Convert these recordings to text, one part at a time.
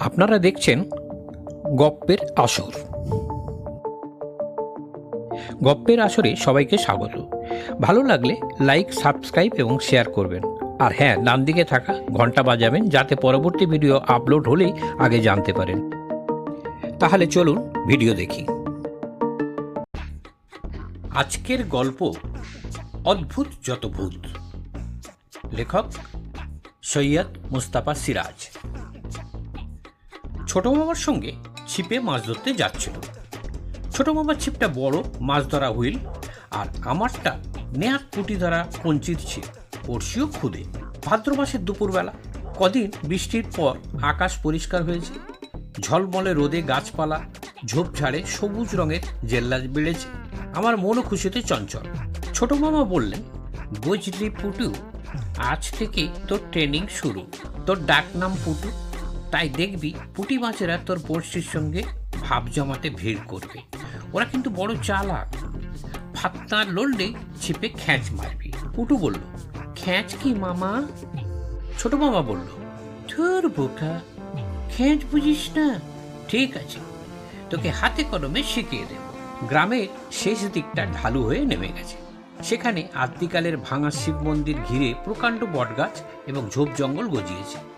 আপনারা দেখছেন গপ্পের আসর। গপ্পের আসরে সবাইকে স্বাগত। ভালো লাগলে লাইক, সাবস্ক্রাইব এবং শেয়ার করবেন। আর হ্যাঁ ডান দিকে থাকা ঘণ্টা বাজাবেন যাতে পরবর্তী ভিডিও আপলোড হলেই আগে জানতে পারেন। তাহলে চলুন ভিডিও দেখি। আজকের গল্প অদ্ভুত যত ভূত। লেখক সৈয়দ মুস্তাফা সিরাজ। ছোট মামার সঙ্গে ছিপে মাছ ধরতে যাচ্ছিল। ছোট মামার ছিপটা বড়, মাছ ধরা হুইল, আর আমারটা নেহাত পুঁটি ধরা কঞ্চির ছিপ। পড়শিও খুদে। ভাদ্র মাসের দুপুরবেলা, কদিন বৃষ্টির পর আকাশ পরিষ্কার হয়েছে। ঝলমলে রোদে গাছপালা ঝোপঝাড়ে সবুজ রঙের জেল্লা বেড়েছে। আমার মনও খুশিতে চঞ্চল। ছোট মামা বললেন বুঝলি পুটু, আজ থেকে তোর ট্রেনিং শুরু। তোর ডাক নাম পুটু তাই দেখবি পুটি মাছেরা তোর বড়শির সঙ্গে ভাব জমাতে ভিড় করবে। ওরা কিন্তু বড় চালাক। ফাত্তা লড়লে ছিপে খ্যাঁচ মারবি। পুটু বলল, খ্যাঁচ কি, মামা? ছোট মামা বলল, ধুর বোকা, খ্যাঁচ বুঝিস না। ঠিক আছে, তোকে হাতে কলমে শিখিয়ে দেব। গ্রামের শেষ দিকটা ঢালু হয়ে নেমে গেছে। সেখানে আদ্যিকালের ভাঙা শিব মন্দির ঘিরে প্রকাণ্ড বটগাছ এবং ঝোপ জঙ্গল গজিয়েছে।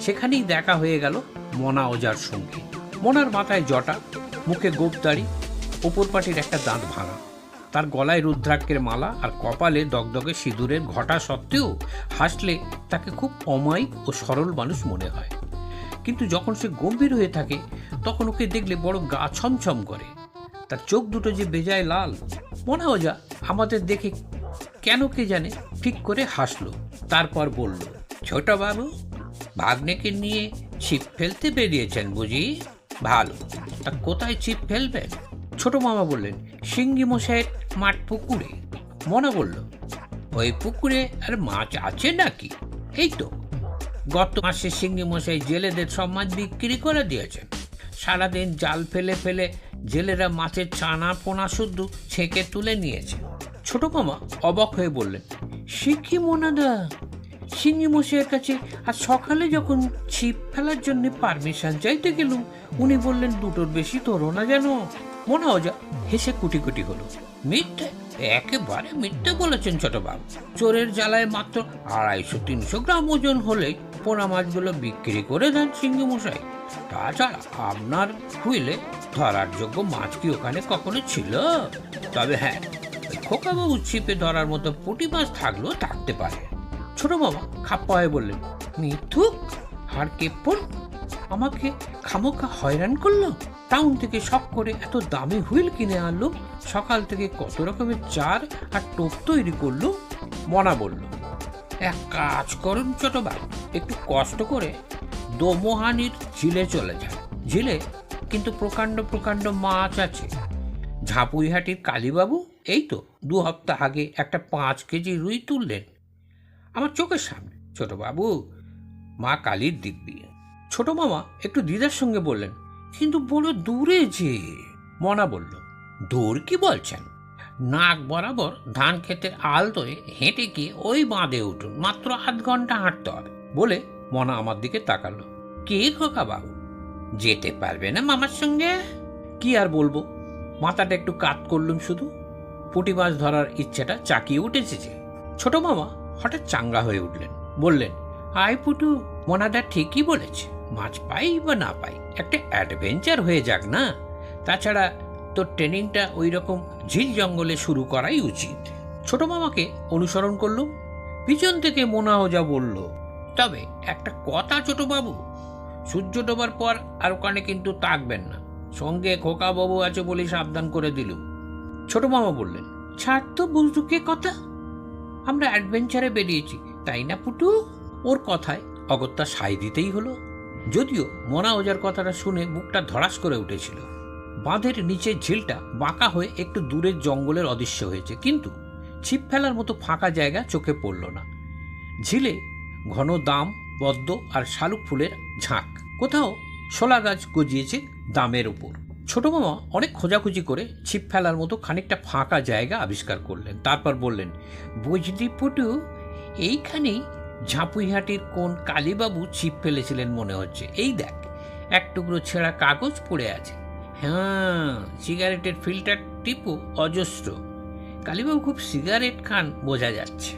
সেখানেই দেখা হয়ে গেল মনা ওজার সঙ্গে। মনার মাথায় জটা, মুখে গোপদাড়ি ওপর পাটির একটা দাঁত ভাঙা। তার গলায় রুদ্রাক্ষের মালা আর কপালে দগদগে সিঁদুরের ঘটা সত্ত্বেও হাসলে তাকে খুব অমায়িক ও সরল মানুষ মনে হয়। কিন্তু যখন সে গম্ভীর হয়ে থাকে, তখন ওকে দেখলে বড় গা ছমছম করে। তার চোখ দুটো যে বেজায় লাল, মনে ওজা আমাদের দেখে কেন কে জানে ঠিক করে হাসলো, তারপর বলল, ছোট বাবু ভাগ্নেকে নিয়ে ছিপ ফেলতে বেরিয়েছেন বুঝি ভালো। তা কোথায় ছিপ ফেলবেন? ছোট মামা বললেন, সিঙ্গি মশাইয়ের মাঠ পুকুরে। মনে বলল, ওই পুকুরে আর মাছ আছে নাকি? এই তো। গত মাসে সিঙ্গি মশাই জেলেদের সব মাছ বিক্রি করে দিয়েছেন। সারাদিন জাল ফেলে ফেলে জেলেরা মাছের চানা পোনা শুদ্ধ ছেঁকে তুলে নিয়েছে। ছোট মামা অবাক হয়ে বললেন সে মোনাদা সিঙ্গি মশাইয়ের কাছে। আর সকালে যখন ছিপ ফেলার জন্য পারমিশন চাইতে গেলুম, উনি বললেন, দুটোর বেশি তোরো না যেন। মনে হয় হেসে কুটি কুটি হলো। মিথ্যে? একেবারে মিথ্যে বলেছেন ছোট বাবু চোরের জ্বালায় মাত্র আড়াইশো, তিনশো গ্রাম ওজন হলে পোনা মাছগুলো বিক্রি করে দেন সিঙ্গি মশাই। তাছাড়া আপনার হুইলে ধরার যোগ্য মাছ কি ওখানে কখনো ছিল? তবে হ্যাঁ খোকাবাবু ছিপে ধরার মতো পুঁটি মাছ থাকলেও থাকতে পারে। ছোট মামা খাপ্পা হয়ে বললেন মিথুক আর কেপন, আমাকে খামোখা হয়রান করল? টাউন থেকে শখ করে এত দামি হুইল কিনে আনলো? সকাল থেকে কত রকমের চার আর টোপ তৈরি করল? মনা বলল, এক কাজ করুন ছোট ভাই, একটু কষ্ট করে দোমোহানির ঝিলে চলে যায় ঝিলে কিন্তু প্রকাণ্ড প্রকাণ্ড মাছ আছে। ঝাঁপুইহাটির কালীবাবু, এই তো, দু হপ্তাহ আগে একটা পাঁচ কেজি রুই তুললেন। আমার চোখের সামনে। ছোট বাবু, মা কালীর দিব্যি ছোট মামা একটু দিদার সঙ্গে বললেন, কিন্তু বড় দূরে যে? মনা বলল, দূর কি বলছেন? নাক বরাবর ধান ক্ষেতের আল ধরে হেঁটে গিয়ে ওই বাঁধে উঠুন, মাত্র আধ ঘণ্টা হাঁটতে হবে। বলে মনা আমার দিকে তাকালো। কে খোকা বাবু? যেতে পারবে না মামার সঙ্গে? কি আর বলব? মাথাটা একটু কাত করলুম শুধু। পুঁটি মাছ ধরার ইচ্ছেটা চাকিয়ে উঠেছে যে। ছোট মামা হঠাৎ চাঙ্গা হয়ে উঠলেন। বললেন, আয় পুটু, মনাদা ঠিকই বলেছে, মাছ পাই বা না পাই, একটা অ্যাডভেঞ্চার হয়ে যাক না। তাছাড়া তোর ট্রেনিংটা ওই রকম ঝিল জঙ্গলে শুরু করাই উচিত। ছোট মামাকে অনুসরণ করলুম। পিছন থেকে মোনা ওজা বলল, তবে একটা কথা ছোট বাবু, সূর্য ডোবার পর আর ওখানে কিন্তু তাকবেন না। সঙ্গে খোকা বাবু আছে বলে সাবধান করে দিলুম। ছোট মামা বললেন, ছাড় তো বুঝুকে কথা। আমরা অ্যাডভেঞ্চারে বেরিয়েছি, তাই না পুটু? ওর কথায় অগত্যা সাই দিতেই হলো। যদিও মনা ওজার কথাটা শুনে বুকটা ধড়াস করে উঠেছিল। বাঁধের নিচে ঝিলটা বাঁকা হয়ে একটু দূরের জঙ্গলের অদৃশ্য হয়েছে, কিন্তু ছিপ ফেলার মতো ফাঁকা জায়গা চোখে পড়ল না। ঝিলে ঘন দাম, পদ্ম আর শালুক ফুলের ঝাঁক। কোথাও শোলা গাছ গজিয়েছে দামের ওপর ছোট মামা অনেক খোঁজাখুঁজি করে ছিপ ফেলার মতো খানিকটা ফাঁকা জায়গা আবিষ্কার করলেন। তারপর বললেন, বুঝলি পটু, এইখানেই ঝাঁপুইহাটির কোন কালীবাবু ছিপ ফেলেছিলেন মনে হচ্ছে। এই দেখ, এক টুকরো ছেঁড়া কাগজ পড়ে আছে। হ্যাঁ সিগারেটের ফিল্টার টিপু অজস্র। কালীবাবু খুব সিগারেট খান বোঝা যাচ্ছে।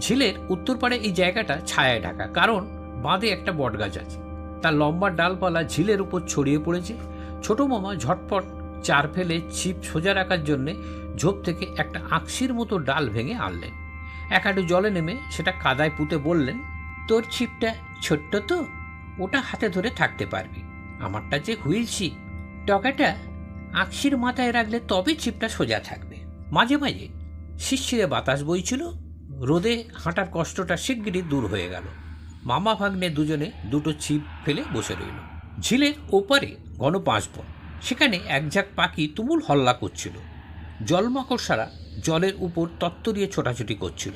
ঝিলের উত্তর পাড়ে এই জায়গাটা ছায়ায় ঢাকা, কারণ বাঁধে একটা বটগাছ আছে। তার লম্বা ডালপালা ঝিলের উপর ছড়িয়ে পড়েছে। ছোট মামা ঝটপট চার ফেলে ছিপ সোজা রাখার জন্যে ঝোপ থেকে একটা আকশির মতো ডাল ভেঙে আনলেন। এক হাঁটু জলে নেমে সেটা কাদায় পুঁতে বললেন, তোর ছিপটা ছোট্ট তো, ওটা হাতে ধরে থাকতে পারবি। আমারটা যে হুইল ছিপ, টকাটা আকশির মাথায় রাখলে তবে ছিপটা সোজা থাকবে। মাঝে মাঝে শিরশিরে বাতাস বইছিল, রোদে হাঁটার কষ্টটা শিগগিরই দূর হয়ে গেল। মামা ভাগ্নে দুজনে দুটো ছিপ ফেলে বসে রইল। ঝিলের ওপারে বাঁশবন সেখানে এক ঝাঁক পাখি তুমুল হল্লা করছিল। জলমাকড়সারা জলের উপর তত্তরিয়ে ছোটাছুটি করছিল।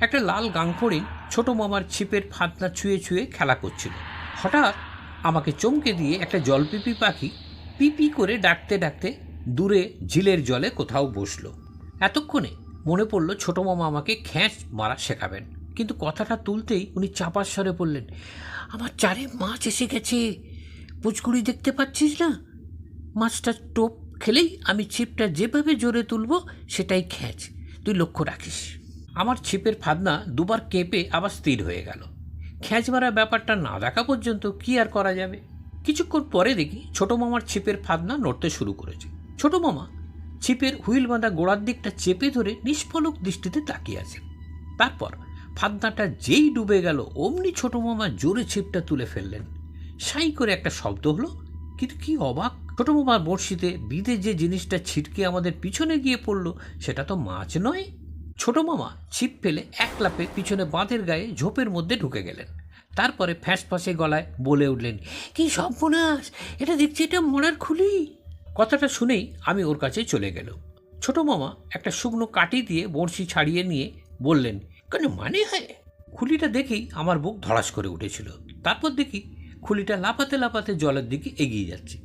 একটা লাল গাংফড়িং ছোট মামার ছিপের ফাতনা ছুঁয়ে ছুঁয়ে খেলা করছিল। হঠাৎ আমাকে চমকে দিয়ে একটা জলপিপি পাখি পিপি করে ডাকতে ডাকতে দূরে ঝিলের জলে কোথাও বসল। এতক্ষণে মনে পড়ল ছোট মামা আমাকে খ্যাঁচ মারা শেখাবেন। কিন্তু কথাটা তুলতেই উনি চাপার স্বরে বললেন, আমার চারে মাছ এসে গেছে। পুচকুড়ি দেখতে পাচ্ছিস না? মাছটা টোপ খেলেই আমি ছিপটা যেভাবে জোরে তুলব, সেটাই খ্যাঁচ। তুই লক্ষ্য রাখিস। আমার ছিপের ফাদনা দুবার কেঁপে আবার স্থির হয়ে গেল। খ্যাঁচ মারা ব্যাপারটা না দেখা পর্যন্ত কি আর করা যাবে? কিছুক্ষণ পরে দেখি ছোট মামার ছিপের ফাদনা নড়তে শুরু করেছে। ছোট মামা ছিপের হুইল বাঁধা গোড়ার দিকটা চেপে ধরে নিষ্ফলক দৃষ্টিতে তাকিয়ে আছেন তারপর ফাদনাটা যেই ডুবে গেল, অমনি ছোট মামা জোরে ছিপটা তুলে ফেললেন। সাই করে একটা শব্দ হলো, কিন্তু কি অবাক। ছোট মামার বড়শিতে বিদে যে জিনিসটা ছিটকে আমাদের পিছনে গিয়ে পড়ল, সেটা তো মাছ নয়। ছোট মামা ছিপ ফেলে এক লাপে পিছনে বাঁধের গায়ে ঝোপের মধ্যে ঢুকে গেলেন। তারপরে ফ্যাঁস ফাঁসে গলায় বলে উঠলেন, কি সর্বনাশ! এটা দেখছি এটা মরার খুলি! কথাটা শুনেই আমি ওর কাছে চলে গেল ছোট মামা একটা শুকনো কাঠি দিয়ে বড়শি ছাড়িয়ে নিয়ে বললেন, কেন মানে হয়? খুলিটা দেখেই আমার বুক ধড়াস করে উঠেছিল। তারপর দেখি খুলিটা লাপাতে লাপাতে জলের দিকে এগিয়ে যাচ্ছে।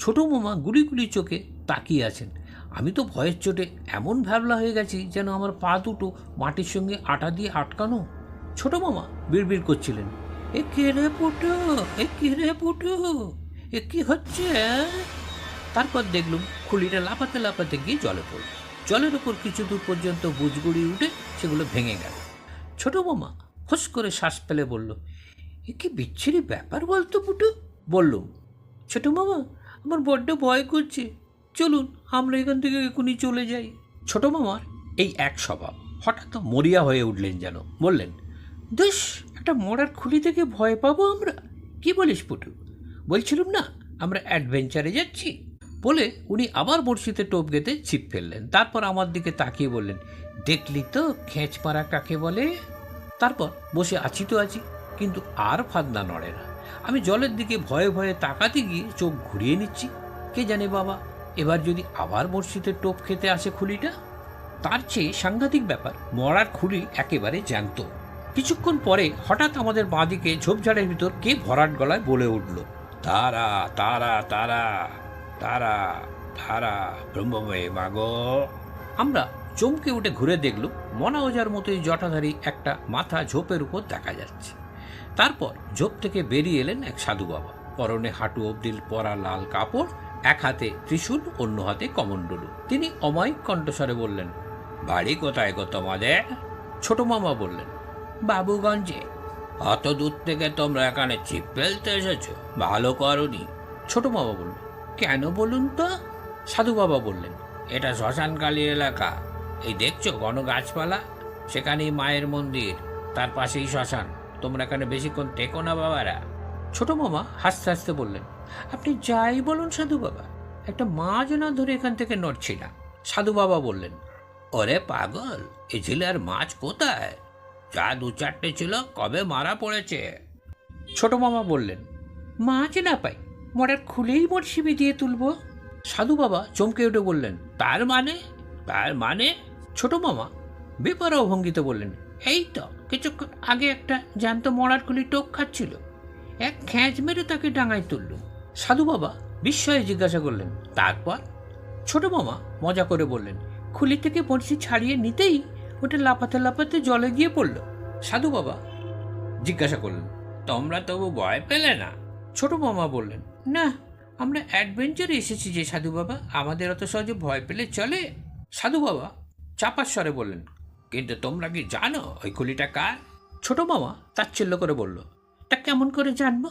ছোট মামা গুলি গুলি চোখে তাকিয়ে আছেন। আমি তো ভয়ের চোটে এমন ভ্যাবলা হয়ে গেছি যেন আমার পা দুটো মাটির সঙ্গে আটা দিয়ে আটকানো। ছোট মামা বিড়বিড় করছিলেন। এ কে রে পুটু? এ কি রে পুটু? এ কি হচ্ছে তারপর দেখলুম খুলিটা লাফাতে লাফাতে গিয়ে জলে পড়ল। জলের ওপর কিছু দূর পর্যন্ত বুজগুড়ি উঠে সেগুলো ভেঙে গেল। ছোট মামা ফস করে শ্বাস ফেলে বলল এ কি বিচ্ছিরি ব্যাপার বলতো পুটু? বললুম ছোট মামা, আমার বড্ড ভয় করছে। চলুন, আমরা এখান থেকে এখনই চলে যাই। ছোট মামার এই এক স্বভাব হঠাৎ মরিয়া হয়ে উঠলেন যেন। বললেন দুস একটা মরার খুলি থেকে ভয় পাবো আমরা? কি বলিস পুটু? বলছিলাম না, আমরা অ্যাডভেঞ্চারে যাচ্ছি? বলে উনি আবার বড়শিতে টোপ গেতে ছিপ ফেললেন। তারপর আমার দিকে তাকিয়ে বললেন, দেখলি তো, খেঁচ মারা কাকে বলে? তারপর বসে আছি তো আছি। কিন্তু আর ফাদনা নড়ে না। আমি জলের দিকে ভয়ে ভয়ে তাকাতে গিয়ে চোখ ঘুরিয়ে নিচ্ছি। কে জানে বাবা, এবার যদি আবার বড়শিতে টোপ খেতে আসে খুলিটা? তার চেয়ে সাংঘাতিক ব্যাপার, মরার খুলি একেবারে জ্যান্ত। কিছুক্ষণ পরে হঠাৎ আমাদের বাঁদিকে ঝোপঝাড়ের ভিতর কে ভরাট গলায় বলে উঠল, তারা তারা তারা তারা তারা, ব্রহ্মময় মাগো। আমরা চমকে উঠে ঘুরে দেখল মনা ওজার মতোই জটাধারী একটা মাথা ঝোপের উপর দেখা যাচ্ছে। তারপর জোপ থেকে বেরিয়ে এলেন এক সাধু বাবা। পরনে হাঁটু অব্দিল পরা লাল কাপড়, এক হাতে ত্রিশূল, অন্য হাতে কমণ্ডলু। তিনি অমায়িক কণ্ঠস্বরে বললেন, বাড়ি কোথায় গো তোমাদের? ছোট মামা বললেন, বাবুগঞ্জে। অত দূর থেকে তোমরা এখানে চিপ ফেলতে এসেছ? ভালো করনি। ছোট মামা বলল কেন বলুন তো? সাধু বাবা বললেন, এটা শ্মশানকালী এলাকা। এই দেখছ ঘন গাছপালা সেখানেই মায়ের মন্দির, তার পাশেই শ্মশান। তোমরা এখানে বেশিক্ষণ টেকো না, বাবারা? ছোট মামা হাসতে হাসতে বললেন, আপনি যাই বলুন, সাধু বাবা। একটা মাছ না ধরে এখান থেকে নড়ছি না। সাধু বাবা বললেন, ওরে পাগল, এ ঝিলে আর মাছ কোথায়? যা দু চারটে ছিল, কবে মারা পড়েছে? ছোট মামা বললেন, মাছ না পাই, মরার খুলেই বড়শিবি দিয়ে তুলবো। সাধু বাবা চমকে উঠে বললেন, তার মানে? তার মানে? ছোট মামা বেপরোয়া ভঙ্গিতে বললেন, এই তো কিছুক্ষণ আগে একটা জ্যান্ত মরার খুলি টোপ খাচ্ছিল। এক খ্যাঁচ মেরে তাকে ডাঙায় তুলল। সাধু বাবা বিস্ময়ে জিজ্ঞাসা করলেন, তারপর? ছোট মামা মজা করে বললেন, খুলি থেকে বড়শি ছাড়িয়ে নিতেই ওটা লাফাতে লাফাতে জলে গিয়ে পড়ল। সাধু বাবা জিজ্ঞাসা করলেন, তোমরা তবু ভয় পেলে না? ছোট মামা বললেন, না, আমরা অ্যাডভেঞ্চারে এসেছি যে সাধু বাবা, আমাদের অত সহজে ভয় পেলে চলে? সাধু বাবা চাপার স্বরে বললেন কিন্তু তোমরা কি জানো ওই খুলিটা কার? ছোট মামা তাচ্ছিল্য করে বলল, তা কেমন করে জানব?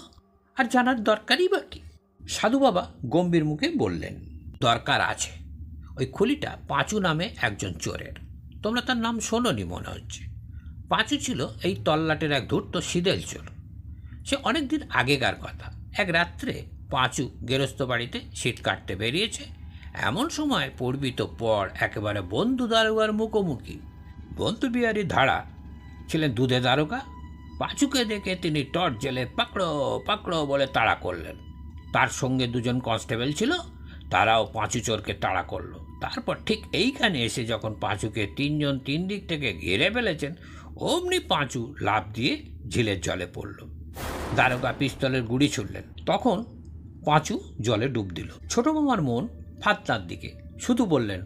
আর জানার দরকারই বা কি? সাধু বাবা গম্ভীর মুখে বললেন, দরকার আছে। ওই খুলিটা পাঁচু নামে একজন চোরের। তোমরা তার নাম শোনোনি, মনে হচ্ছে। পাঁচু ছিল এই তল্লাটের এক ধূর্ত সিদেল চোর। সে অনেক দিন আগেকার কথা। এক রাত্রে পাঁচু গেরস্ত বাড়িতে শীত কাটতে বেরিয়েছে। এমন সময় পড়বি তো পর একেবারে বন্ধু দারোগার মুখোমুখি বন্ধু বিহারী ধারা। ছিলেন দুধে দারোগা পাঁচুকে দেখে তিনি টর্চ জেলে পাকড়ো পাকড়ো বলে তাড়া করলেন। তার সঙ্গে দুজন কনস্টেবল ছিল, তারাও পাঁচু চোরকে তাড়া করল। তারপর ঠিক এইখানে এসে যখন পাঁচুকে তিনজন তিন দিক থেকে ঘিরে ফেলেছেন, অমনি পাঁচু লাফ দিয়ে ঝিলের জলে পড়ল। দারোগা পিস্তলের গুড়ি ছুড়লেন। তখন পাঁচু জলে ডুব দিল। ছোট মামার মন ফাতনার দিকে। শুধু বললেন,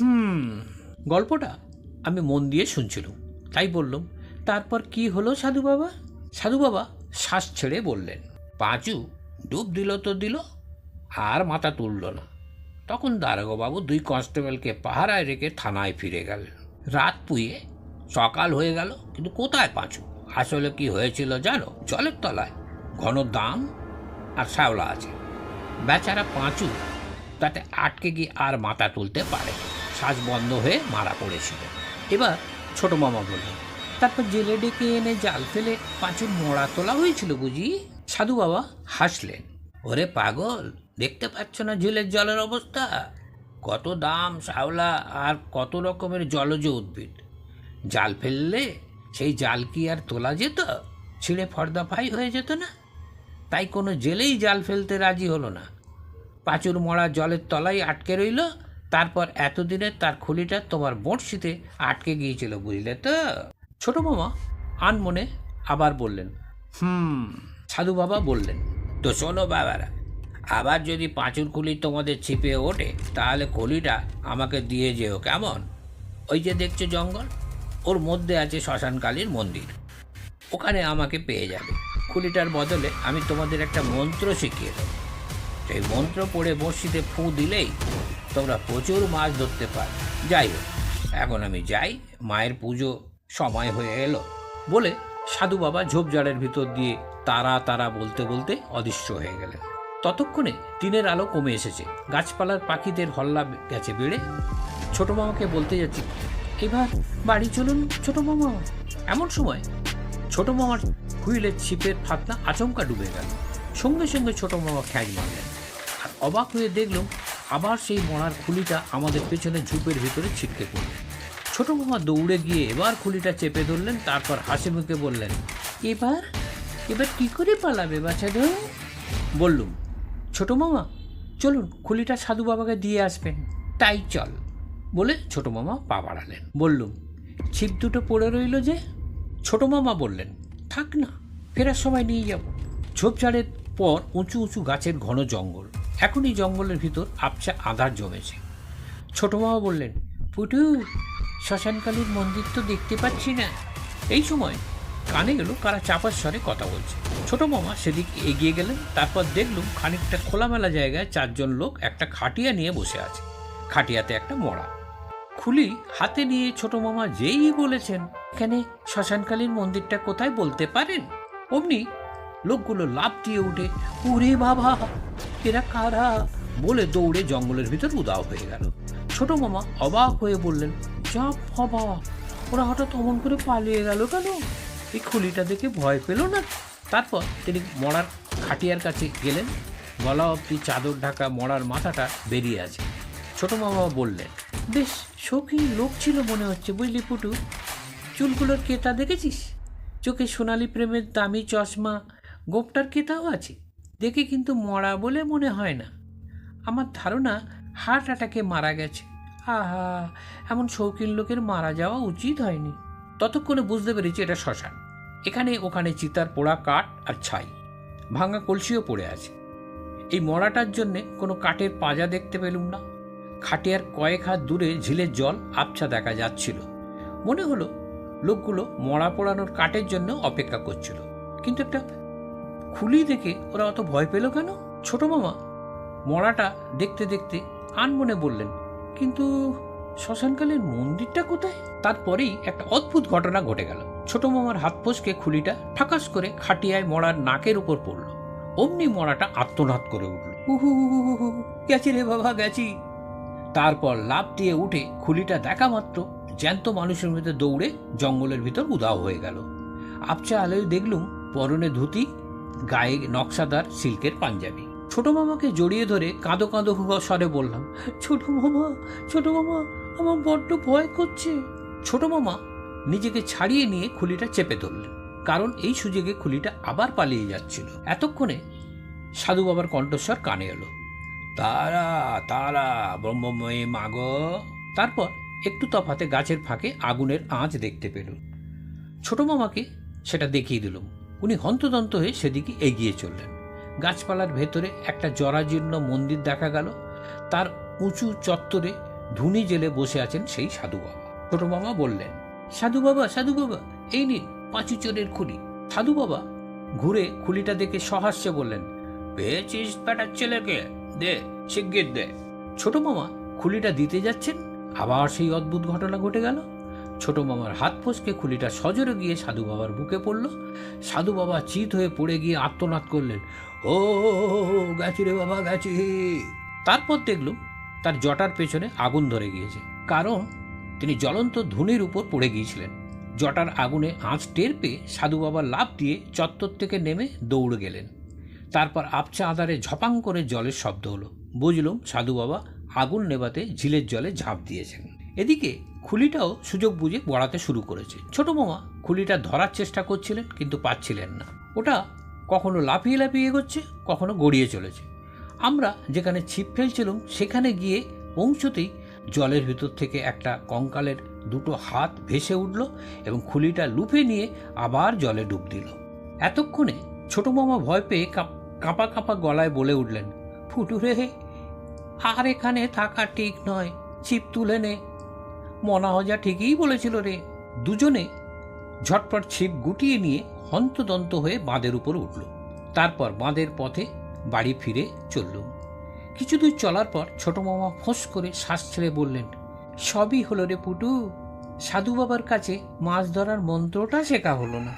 হুম, গল্পটা আমি মন দিয়ে শুনছিলাম। তাই বললাম, তারপর কি হলো সাধু বাবা? সাধু বাবা শ্বাস ছেড়ে বললেন, পাঁচু, ডুব দিল তো দিল, আর মাথা তুলল না। তখন দারোগাবাবু দুই কনস্টেবলকে পাহারায় রেখে থানায় ফিরে গেলেন রাত পুয়ে সকাল হয়ে গেল, কিন্তু কোথায় পাঁচু? আসলে কি হয়েছিল জানো? জলের তলায় ঘন দাম আর শ্যাওলা আছে। বেচারা পাঁচু তাতে আটকে গিয়ে আর মাথা তুলতে পারে শ্বাস বন্ধ হয়ে মারা পড়েছিল। এবার ছোট মামা বললেন তারপর জেলে ডেকে এনে জাল ফেলে পাঁচুর মোড়া তোলা হয়েছিল বুঝি? সাধু বাবা হাসলেন, ওরে পাগল, দেখতে পাচ্ছ না জেলের জলের অবস্থা? কত দাম শ্যাওলা আর কত রকমের জলজ উদ্ভিদ। জাল ফেললে সেই জাল কি আর তোলা যেত? ছিঁড়ে ফর্দা ফাই হয়ে যেত না? তাই কোনো জেলেই জাল ফেলতে রাজি হলো না। পাঁচুর মরা জলের তলায় আটকে রইল তারপর এতদিনে তার খুলিটা তোমার বড়শিতে আটকে গিয়েছিল বুঝলে তো? ছোট মামা আনমনে আবার বললেন হুম। সাধু বাবা বললেন তো শোনো বাবারা আবার যদি পাঁচুর খুলি তোমাদের ছিপে ওঠে তাহলে খুলিটা আমাকে দিয়ে যেও কেমন? ওই যে দেখছ জঙ্গল ওর মধ্যে আছে শ্মশানকালীর মন্দির। ওখানে আমাকে পেয়ে যাবে। খুলিটার বদলে আমি তোমাদের একটা মন্ত্র শিখিয়ে দেবো। সেই মন্ত্র পড়ে বড়শিতে ফু দিলেই তোমরা প্রচুর মাছ ধরতে পারো। যাই হোক, এখন আমি যাই, মায়ের পুজো সময় হয়ে এলো বলে সাধু বাবা ঝোপঝাড়ের ভিতর দিয়ে তারা তারা বলতে বলতে অদৃশ্য হয়ে গেলেন। ততক্ষণে দিনের আলো কমে এসেছে। গাছপালার পাখিদের হল্লা গেছে বেড়ে। ছোট মামাকে বলতে যাচ্ছি, এবার বাড়ি চলুন ছোট মামা। এমন সময় ছোট মামার হুইলের ছিপের ফাতনা আচমকা ডুবে গেল। সঙ্গে সঙ্গে ছোট মামা খ্যাঁচ মারলেন। আর অবাক হয়ে দেখলাম আবার সেই মরার খুলিটা আমাদের পেছনে ঝুপের ভিতরে ছিটকে পড়ল। ছোট মামা দৌড়ে গিয়ে এবার খুলিটা চেপে ধরলেন, তারপর হাসি মুখে বললেন, এবার এবার কি করে পালাবে বাচ্চাদের বললুম, ছোট মামা, চলুন খুলিটা সাধু বাবাকে দিয়ে আসবেন, তাই চল। বলে ছোট মামা পা বাড়ালেন। বললুম, ছিপ দুটো পড়ে রইল যে? ছোট মামা বললেন, থাক না, ফেরার সময় নিয়ে যাব। ঝোপঝাড়ের পর উঁচু উঁচু গাছের ঘন জঙ্গল এখনই জঙ্গলের ভিতর আবছা আধার জমেছে। ছোট মামা বললেন, পুটু, শ্মশানকালীর মন্দির তো দেখতে পাচ্ছি না। এই সময় কানে গেল কারা চাপার স্বরে কথা বলছে। ছোট মামা সেদিকে এগিয়ে গেলেন, তারপর দেখলুম খানিকটা খোলামেলা জায়গায় চারজন লোক একটা খাটিয়া নিয়ে বসে আছে। খাটিয়াতে একটা মরা। খুলি হাতে নিয়ে ছোট মামা যেই বলেছেন, এখানে শ্মশানকালীর মন্দিরটা কোথায় বলতে পারেন? অমনি লোকগুলো লাভ দিয়ে উঠে, ওরে বাবা, এরা কারা? বলে দৌড়ে জঙ্গলের ভিতর উদাও হয়ে গেল। ছোট মামা অবাক হয়ে বললেন, যা বাবা, ওরা হঠাৎ অমন করে পালিয়ে গেল কেন? এই খুলিটা দেখে ভয় পেল না? তারপর তিনি মরার খাটিয়ার কাছে গেলেন। গলা অবধি চাদর ঢাকা মরার মাথাটা বেরিয়ে আছে। ছোট মামা বললেন, বেশ শৌখিন লোক ছিল মনে হচ্ছে বুঝলি পুটু। চুলগুলোর কেতা দেখেছিস? চোখে সোনালি প্রেমের দামি চশমা গোপটার কেতাও আছে। দেখে কিন্তু মরা বলে মনে হয় না। আমার ধারণা হার্ট অ্যাটাকে মারা গেছে। আহা, এমন শৌখিন লোকের মারা যাওয়া উচিত হয়নি। ততক্ষণে বুঝতে পেরেছি এটা শ্মশান। এখানে ওখানে চিতার পোড়া কাঠ আর ছাই। ভাঙা কলসিও পড়ে আছে। এই মরাটার জন্যে কোনো কাঠের পাজা দেখতে পেলুম না। খাটিয়ার কয়েক হাত দূরে ঝিলের জল আবছা দেখা যাচ্ছিল। মনে হলো লোকগুলো মরা পোড়ানোর কাঠের জন্য অপেক্ষা করছিল। কিন্তু একটা খুলি দেখে ওরা অত ভয় পেল কেন? ছোট মামা মড়াটা দেখতে দেখতে আনমনে বললেন, কিন্তু শ্মশানকালের মন্দিরটা কোথায়? তারপরেই একটা অদ্ভুত ঘটনা ঘটে গেল। ছোট মামার হাত ফসকে খুলিটা ঠাকাস করে খাটিয়ায় মড়ার নাকের উপর পড়ল। অমনি মড়াটা আত্মনাদ করে উঠল। উহু গেছি রে বাবা, গেছি। তারপর লাভ দিয়ে উঠে খুলিটা দেখা মাত্র জ্যান্ত মানুষের মধ্যে দৌড়ে জঙ্গলের ভিতর উদাও হয়ে গেল। আপচা আলোয় দেখলুম, পরনে ধুতি গায়ে নকশাদার সিল্কের পাঞ্জাবি। ছোট মামাকে জড়িয়ে ধরে কাঁদো কাঁদো হুয়া স্বরে বললাম, ছোট মামা ছোট মামা, আমার বড্ড ভয় করছে। ছোট মামা নিজেকে ছাড়িয়ে নিয়ে খুলিটা চেপে ধরলেন কারণ এই সুযোগে খুলিটা আবার পালিয়ে যাচ্ছিল। এতক্ষণে সাধু বাবার কণ্ঠস্বর কানে এলো, তারা তারা, ব্রহ্মময়ে মাগ। তারপর একটু তফাতে গাছের ফাঁকে আগুনের আঁচ দেখতে পেলুম। ছোট মামাকে সেটা দেখিয়ে দিলুম উনি হন্তদন্ত হয়ে সেদিকে এগিয়ে চললেন। গাছপালার ভেতরে একটা জরাজীর্ণ মন্দির দেখা গেল। তার উঁচু চত্বরে ধুনি জেলে বসে আছেন সেই সাধু বাবা। ছোট মামা বললেন, সাধু বাবা সাধু বাবা, এই নিন পাঁচু চোরের খুলি। সাধু বাবা ঘুরে খুলিটা দেখে সহাস্যে বললেন, পেয়েছিস বেটার ছেলেকে, দে, শিগগির দে। ছোট মামা খুলিটা দিতে যাচ্ছেন, আবার সেই অদ্ভুত ঘটনা ঘটে গেল। ছোট মামার হাত ফসকে খুলিটা সজোরে গিয়ে সাধু বাবার বুকে পড়ল। সাধু বাবা চিত হয়ে পড়ে গিয়ে আত্মনাদ করলেন, ও, গেছি রে বাবা, গেছি। তারপর দেখলুম তার জটার পেছনে আগুন ধরে গিয়েছে, কারণ তিনি জ্বলন্ত ধুনির উপর পড়ে গিয়েছিলেন। জটার আগুনে আঁচ টের পেয়ে সাধু বাবা লাভ দিয়ে চত্বর থেকে নেমে দৌড়ে গেলেন। তারপর আপচা আধারে ঝপাং করে জলের শব্দ হলো। বুঝলুম সাধু বাবা আগুন নেভাতে ঝিলের জলে ঝাঁপ দিয়েছেন। এদিকে খুলিটাও সুযোগ বুঝে বড়াতে শুরু করেছে। ছোট মামা খুলিটা ধরার চেষ্টা করছিলেন, কিন্তু পাচ্ছিলেন না। ওটা কখনো লাফিয়ে লাফিয়ে এগোচ্ছে, কখনো গড়িয়ে চলেছে। আমরা যেখানে ছিপ ফেলছিলাম, সেখানে গিয়ে পৌঁছতেই জলের ভিতর থেকে একটা কঙ্কালের দুটো হাত ভেসে উঠল এবং খুলিটা লুফে নিয়ে আবার জলে ডুব দিল। এতক্ষণে ছোট মামা ভয় পেয়ে কাঁপা কাঁপা গলায় বলে উঠলেন, ফুটুরে আর এখানে থাকা ঠিক নয়। ছিপ তুলে নে মনা হজা ঠিকই বলেছিল রে। দুজনে ঝটপট ছিপ গুটিয়ে নিয়ে হন্তদন্ত হয়ে বাঁধের উপর উঠল। তারপর বাঁধের পথে বাড়ি ফিরে চললুম কিছু দূর চলার পর ছোট মামা ফোঁস করে শ্বাস ছেড়ে বললেন, সবই হলো রে পুটু। সাধু বাবার কাছে মাছ ধরার মন্ত্রটা শেখা হলো না।